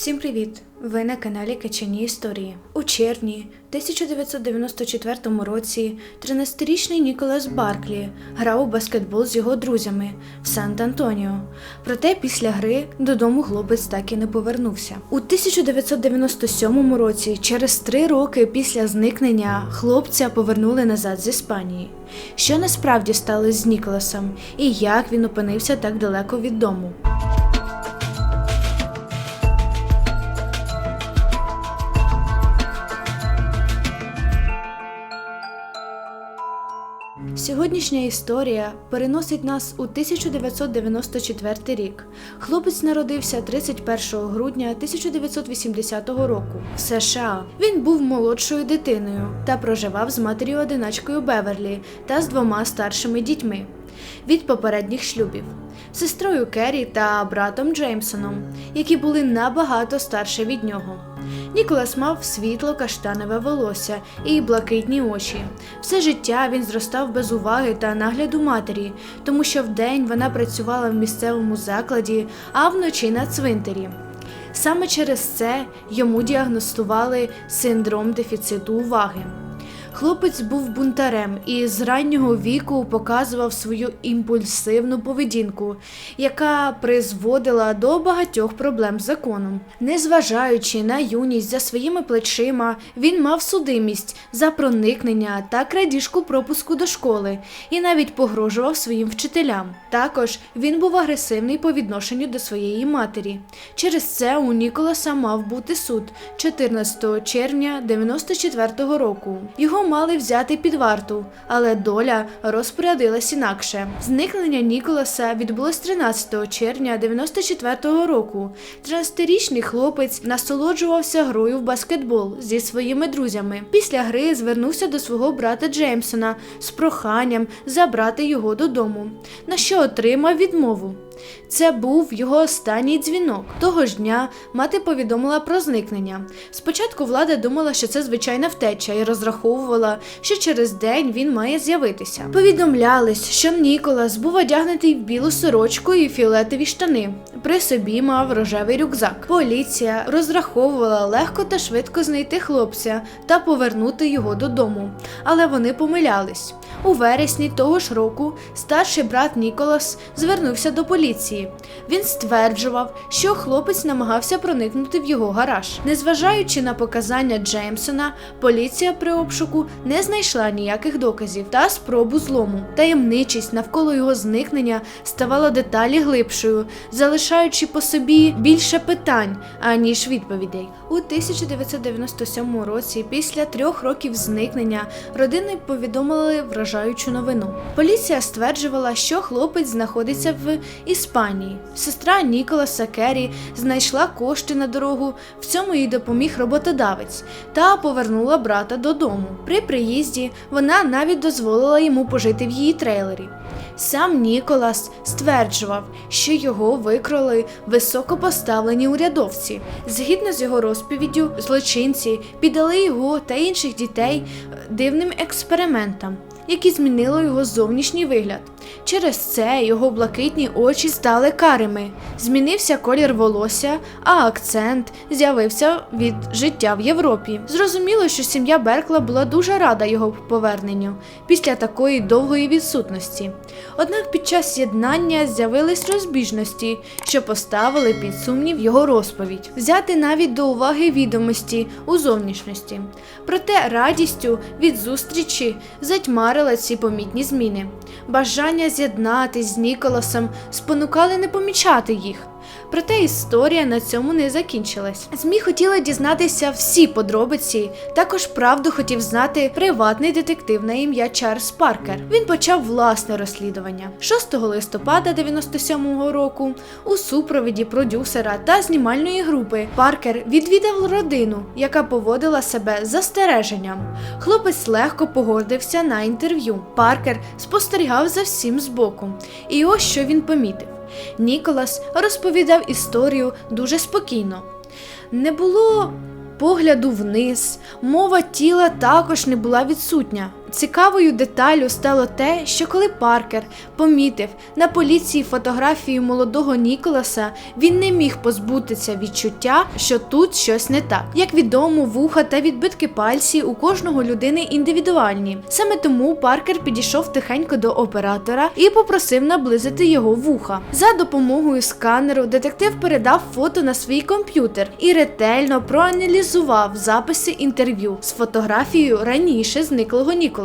Всім привіт! Ви на каналі Качані Історії. У червні 1994 році 13-річний Ніколас Барклі грав у баскетбол з його друзями в Сант-Антоніо. Проте після гри додому хлопець так і не повернувся. У 1997 році, через три роки після зникнення, хлопця повернули назад з Іспанії. Що насправді сталося з Ніколасом і як він опинився так далеко від дому? Сьогоднішня історія переносить нас у 1994 рік. Хлопець народився 31 грудня 1980 року в США. Він був молодшою дитиною та проживав з матір'ю одиначкою Беверлі та з двома старшими дітьми від попередніх шлюбів. Сестрою Керрі та братом Джеймсоном, які були набагато старше від нього. Ніколас мав світло каштанове волосся і блакитні очі. Все життя він зростав без уваги та нагляду матері, тому що вдень вона працювала в місцевому закладі, а вночі на цвинтарі. Саме через це йому діагностували синдром дефіциту уваги. Хлопець був бунтарем і з раннього віку показував свою імпульсивну поведінку, яка призводила до багатьох проблем з законом. Незважаючи на юність за своїми плечима, він мав судимість за проникнення та крадіжку пропуску до школи і навіть погрожував своїм вчителям. Також він був агресивний по відношенню до своєї матері. Через це у Ніколаса мав бути суд 14 червня 94-го року. Його мали взяти під варту, але доля розпорядилась інакше. Зникнення Ніколаса відбулось 13 червня 94-го року. 13-річний хлопець насолоджувався грою в баскетбол зі своїми друзями. Після гри звернувся до свого брата Джеймсона з проханням забрати його додому, на що отримав відмову. Це був його останній дзвінок. Того ж дня мати повідомила про зникнення. Спочатку влада думала, що це звичайна втеча, і розраховувала, що через день він має з'явитися. Повідомлялись, що Ніколас був одягнутий в білу сорочку і фіолетові штани. При собі мав рожевий рюкзак. Поліція розраховувала легко та швидко знайти хлопця та повернути його додому. Але вони помилялись. У вересні того ж року старший брат Ніколас звернувся до поліції. Він стверджував, що хлопець намагався проникнути в його гараж. Незважаючи на показання Джеймсона, поліція при обшуку не знайшла ніяких доказів та спробу злому. Таємничість навколо його зникнення ставала деталі глибшою, залишаючи по собі більше питань аніж відповідей. У 1997 році, після трьох років зникнення, родини повідомили вражаючу новину. Поліція стверджувала, що хлопець знаходиться в Іспанії. Сестра Ніколаса Керрі знайшла кошти на дорогу. В цьому їй допоміг роботодавець та повернула брата додому. При приїзді вона навіть дозволила йому пожити в її трейлері. Сам Ніколас стверджував, що його викрали високопоставлені урядовці. Згідно з його розповіддю, злочинці піддали його та інших дітей е, дивним експериментам, які змінили його зовнішній вигляд. Через це його блакитні очі стали карими, змінився колір волосся, а акцент з'явився від життя в Європі. Зрозуміло, що сім'я Беркла була дуже рада його поверненню після такої довгої відсутності. Однак під час з'єднання з'явились розбіжності, що поставили під сумнів його розповідь, взяти навіть до уваги відомості у зовнішності. Проте радістю від зустрічі затьмарила ці помітні зміни. Бажання з'єднатись з Ніколасом спонукали не помічати їх. Проте історія на цьому не закінчилась. ЗМІ хотіли дізнатися всі подробиці. Також правду хотів знати приватний детектив на ім'я Чарльз Паркер. Він почав власне розслідування 6 листопада 97-го року. У супровіді продюсера та знімальної групи Паркер відвідав родину, яка поводила себе застереженням. Хлопець легко погодився на інтерв'ю. Паркер спостерігав за всім збоку. І ось що він помітив. Ніколас розповідав історію дуже спокійно. Не було погляду вниз, мова тіла також не була відсутня. Цікавою деталю стало те, що коли Паркер помітив на поліції фотографію молодого Ніколаса, він не міг позбутися відчуття, що тут щось не так. Як відомо, вуха та відбитки пальців у кожного людини індивідуальні. Саме тому Паркер підійшов тихенько до оператора і попросив наблизити його вуха. За допомогою сканеру детектив передав фото на свій комп'ютер і ретельно проаналізував записи інтерв'ю з фотографією раніше зниклого Ніколаса.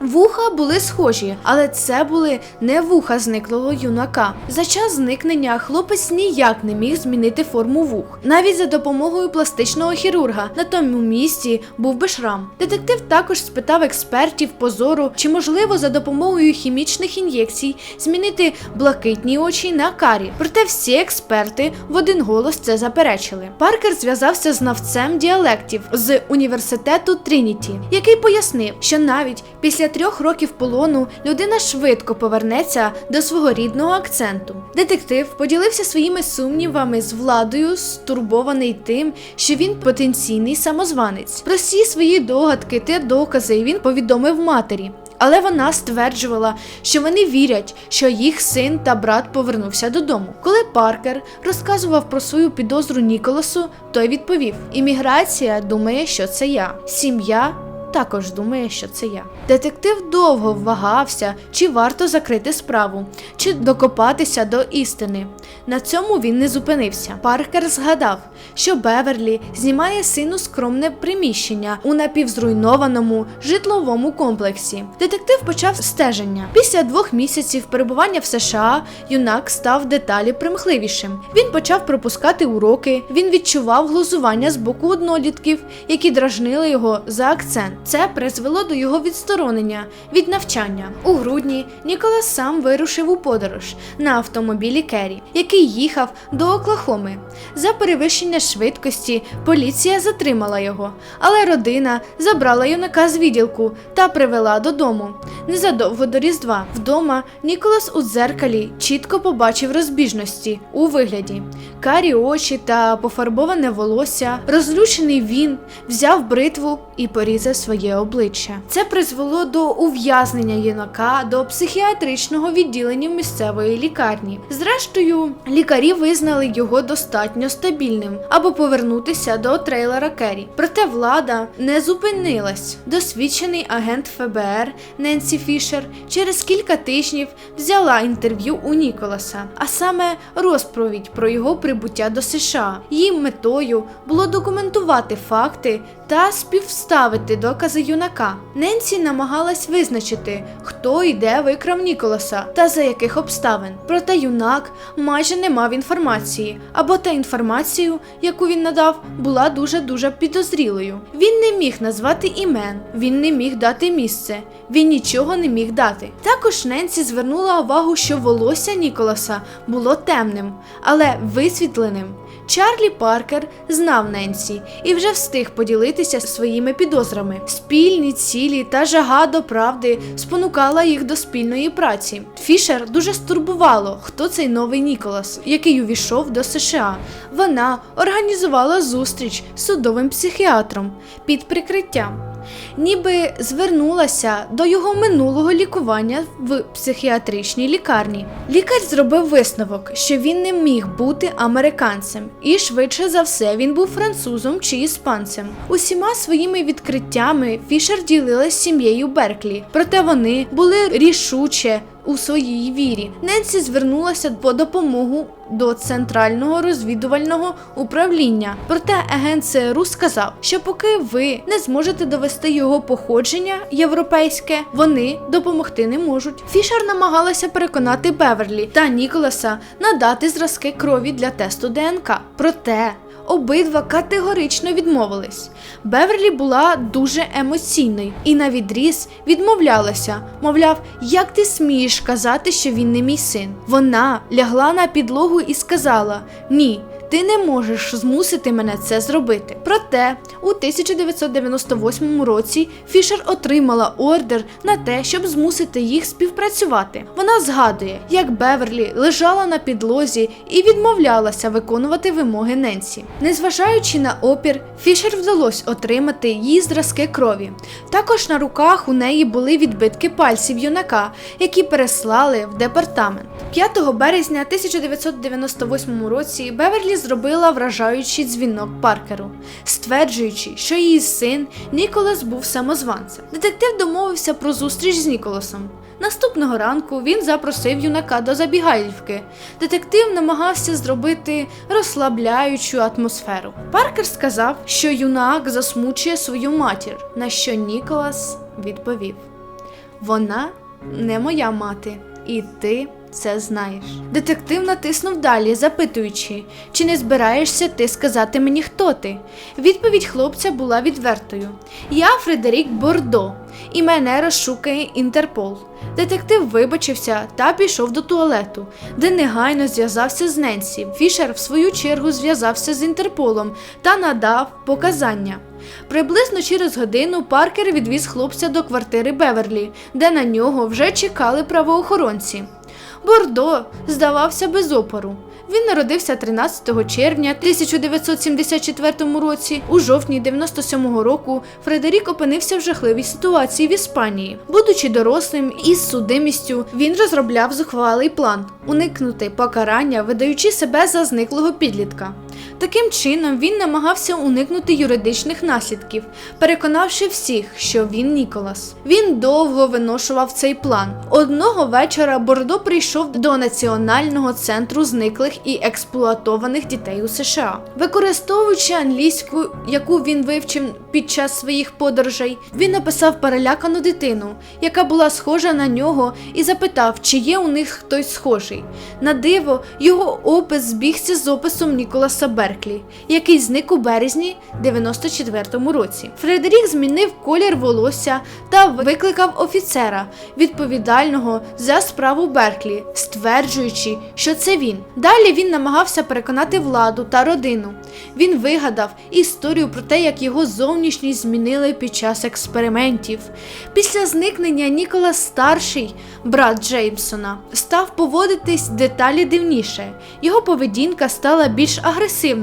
Вуха були схожі, але це були не вуха зниклого юнака. За час зникнення хлопець ніяк не міг змінити форму вух, навіть за допомогою пластичного хірурга. На тому місці був би шрам. Детектив також спитав експертів позору, чи можливо за допомогою хімічних ін'єкцій змінити блакитні очі на карі. Проте всі експерти в один голос це заперечили. Паркер зв'язався з знавцем діалектів з університету Трініті, який пояснив, що навіть після трьох років полону людина швидко повернеться до свого рідного акценту. Детектив поділився своїми сумнівами з владою, стурбований тим, що він потенційний самозванець. Про всі свої догадки та докази він повідомив матері. Але вона стверджувала, що вони вірять, що їх син та брат повернувся додому. Коли Паркер розказував про свою підозру Ніколасу, той відповів: Імміграція думає, що це я. Сім'я також думає, що це я. Детектив довго вагався, чи варто закрити справу, чи докопатися до істини. На цьому він не зупинився. Паркер згадав, що Беверлі знімає сину скромне приміщення у напівзруйнованому житловому комплексі. Детектив почав стеження. Після двох місяців перебування в США юнак став деталі примхливішим. Він почав пропускати уроки. Він відчував глузування з боку однолітків, які дражнили його за акцент. Це призвело до його відсторонення від навчання. У грудні Ніколас сам вирушив у подорож на автомобілі Керрі, який їхав до Оклахоми. За перевищення швидкості поліція затримала його, але родина забрала юнака з відділку та привела додому. Незадовго до Різдва вдома Ніколас у дзеркалі чітко побачив розбіжності у вигляді. Карі очі та пофарбоване волосся. Розлючений він взяв бритву і порізав своє обличчя. Це призвело до ув'язнення юнака до психіатричного відділення місцевої лікарні. Зрештою, лікарі визнали його достатньо стабільним, аби повернутися до трейлера Керрі. Проте влада не зупинилась. Досвідчений агент ФБР Ненсі Фішер через кілька тижнів взяла інтерв'ю у Ніколаса, а саме розповідь про його прибуття до США. Її метою було документувати факти та співставити докази юнака. Ненсі намагалась визначити, хто і де викрав Ніколаса та за яких обставин. Проте юнак майже не мав інформації, або та інформацію, яку він надав, була дуже дуже підозрілою. Він не міг назвати імен, він не міг дати місце, він нічого не міг дати. Також Ненсі звернула увагу, що волосся Ніколаса було темним, але висвітленим. Чарлі Паркер знав Ненсі і вже встиг поділитися своїми підозрами. Спільні цілі та жага до правди спонукала їх до спільної праці. Фішер дуже стурбувало, хто цей новий Ніколас, який увійшов до США. Вона організувала зустріч з судовим психіатром під прикриттям. Ніби звернулася до його минулого лікування в психіатричній лікарні. Лікар зробив висновок, що він не міг бути американцем, і швидше за все він був французом чи іспанцем. Усіма своїми відкриттями Фішер ділилась з сім'єю Берклі, проте вони були рішуче у своїй вірі. Ненсі звернулася по допомогу до центрального розвідувального управління. Проте агент ЦРУ сказав, що поки ви не зможете довести його походження європейське, вони допомогти не можуть. Фішер намагалася переконати Беверлі та Ніколаса надати зразки крові для тесту ДНК. Проте обидва категорично відмовились. Беверлі була дуже емоційною і на відріз відмовлялася, мовляв, як ти смієш казати, що він не мій син. Вона лягла на підлогу і сказала: Ні. Ти не можеш змусити мене це зробити. Проте у 1998 році Фішер отримала ордер на те, щоб змусити їх співпрацювати. Вона згадує, як Беверлі лежала на підлозі і відмовлялася виконувати вимоги Ненсі. Незважаючи на опір, Фішер вдалося отримати її зразки крові. Також на руках у неї були відбитки пальців юнака, які переслали в департамент. 5 березня 1998 році Беверлі зробила вражаючий дзвінок Паркеру, стверджуючи, що її син Ніколас був самозванцем. Детектив домовився про зустріч з Ніколасом. Наступного ранку він запросив юнака до забігайлівки. Детектив намагався зробити розслабляючу атмосферу. Паркер сказав, що юнак засмучує свою матір, на що Ніколас відповів: Вона не моя мати, і ти це знаєш. Детектив натиснув далі, запитуючи, чи не збираєшся ти сказати мені, хто ти. Відповідь хлопця була відвертою: Я Фредерік Бордо, і мене розшукає Інтерпол. Детектив вибачився та пішов до туалету, де негайно зв'язався з Ненсі. Фішер, в свою чергу, зв'язався з Інтерполом та надав показання. Приблизно через годину Паркер відвіз хлопця до квартири Беверлі, де на нього вже чекали правоохоронці. Бордо здавався без опору. Він народився 13 червня 1974 році. У жовтні 97-го року Фредерік опинився в жахливій ситуації в Іспанії. Будучи дорослим із судимістю, він розробляв зухвалий план уникнути покарання, видаючи себе за зниклого підлітка. Таким чином він намагався уникнути юридичних наслідків, переконавши всіх, що він Ніколас. Він довго виношував цей план. Одного вечора Бордо прийшов до Національного центру зниклих і експлуатованих дітей у США. Використовуючи англійську, яку він вивчив під час своїх подорожей, він написав перелякану дитину, яка була схожа на нього, і запитав, чи є у них хтось схожий. На диво, його опис збігся з описом Ніколаса Берклі, який зник у березні 94-му році. Фредерік змінив колір волосся та викликав офіцера, відповідального за справу Берклі, стверджуючи, що це він. Далі він намагався переконати владу та родину. Він вигадав історію про те, як його зовнішність змінили під час експериментів. Після зникнення Ніколас старший, брат Джеймсона, став поводитись деталі дивніше. Його поведінка стала більш агресивною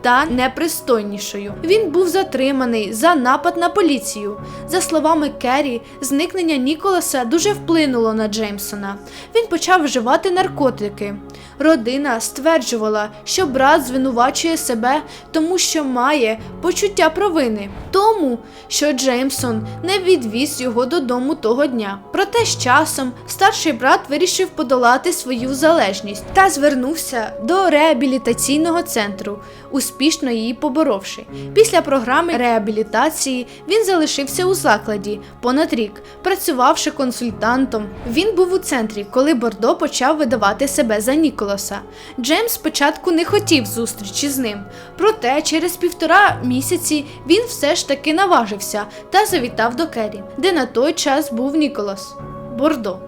та непристойнішою. Він був затриманий за напад на поліцію. За словами Керрі, зникнення Ніколаса дуже вплинуло на Джеймсона. Він почав вживати наркотики. Родина стверджувала, що брат звинувачує себе, тому що має почуття провини, тому що Джеймсон не відвіз його додому того дня. Проте з часом старший брат вирішив подолати свою залежність та звернувся до реабілітаційного центру, успішно її поборовши. Після програми реабілітації він залишився у закладі понад рік, працювавши консультантом. Він був у центрі, коли Бордо почав видавати себе за Ніколаса. Джеймс спочатку не хотів зустрічі з ним, проте через півтора місяці він все ж таки наважився та завітав до Керрі, де на той час був Ніколас Бордо.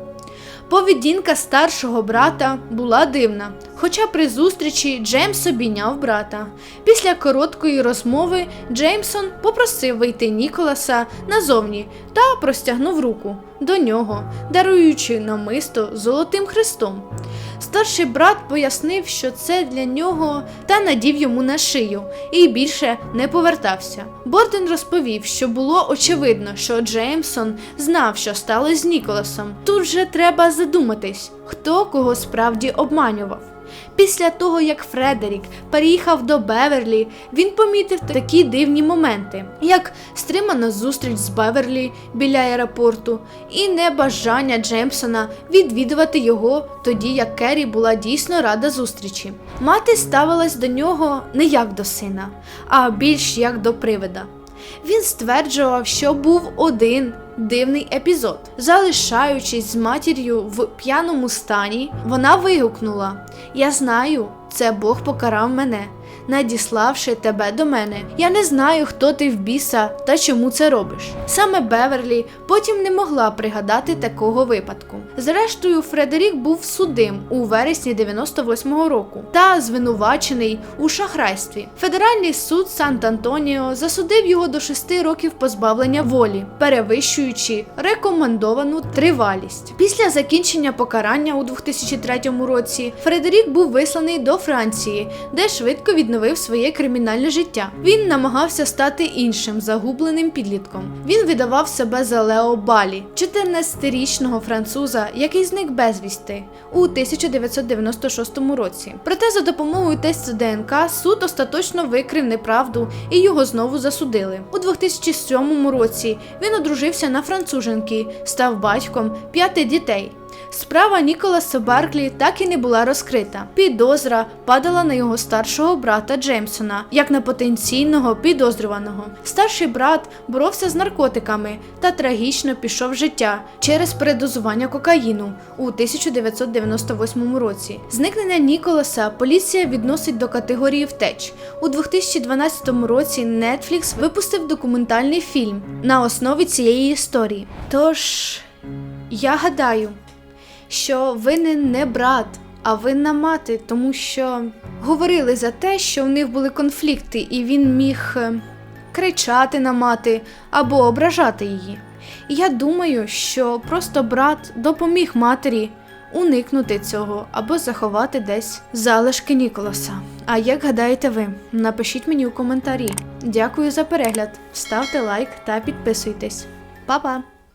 Поведінка старшого брата була дивна, хоча при зустрічі Джеймс обійняв брата. Після короткої розмови Джеймсон попросив вийти Ніколаса назовні та простягнув руку до нього, даруючи намисто золотим хрестом. Старший брат пояснив, що це для нього та надів йому на шию і більше не повертався. Борден розповів, що було очевидно, що Джеймсон знав, що сталося з Ніколасом. Тут же треба задуматись, хто кого справді обманював. Після того, як Фредерік переїхав до Беверлі, він помітив такі дивні моменти, як стримана зустріч з Беверлі біля аеропорту і небажання Джеймсона відвідувати його тоді, як Керрі була дійсно рада зустрічі. Мати ставилась до нього не як до сина, а більш як до привида. Він стверджував, що був один дивний епізод. Залишаючись з матір'ю в п'яному стані, вона вигукнула: Я знаю, це Бог покарав мене. Надіславши тебе до мене. Я не знаю, хто ти в біса та чому це робиш. Саме Беверлі потім не могла пригадати такого випадку. Зрештою, Фредерік був судим у вересні 98-го року та звинувачений у шахрайстві. Федеральний суд Сант-Антоніо засудив його до 6 років позбавлення волі, перевищуючи рекомендовану тривалість. Після закінчення покарання у 2003 році Фредерік був висланий до Франції, де швидко відновив своє кримінальне життя. Він намагався стати іншим загубленим підлітком. Він видавав себе за Лео Балі, 14-річного француза, який зник безвісти у 1996 році. Проте за допомогою тесту ДНК суд остаточно викрив неправду і його знову засудили. У 2007 році він одружився на француженки, став батьком п'яти дітей. Справа Ніколаса Барклі так і не була розкрита. Підозра падала на його старшого брата Джеймсона як на потенційного підозрюваного. Старший брат боровся з наркотиками та трагічно пішов життя через передозування кокаїну у 1998 році. Зникнення Ніколаса поліція відносить до категорії втеч. У 2012 році Netflix випустив документальний фільм на основі цієї історії. Тож я гадаю що винен не брат, а винна мати, тому що говорили за те, що в них були конфлікти, і він міг е, кричати на мати або ображати її. І я думаю, що просто брат допоміг матері уникнути цього або заховати десь залишки Ніколаса. А як гадаєте ви? Напишіть мені у коментарі. Дякую за перегляд, ставте лайк та підписуйтесь. Па-па!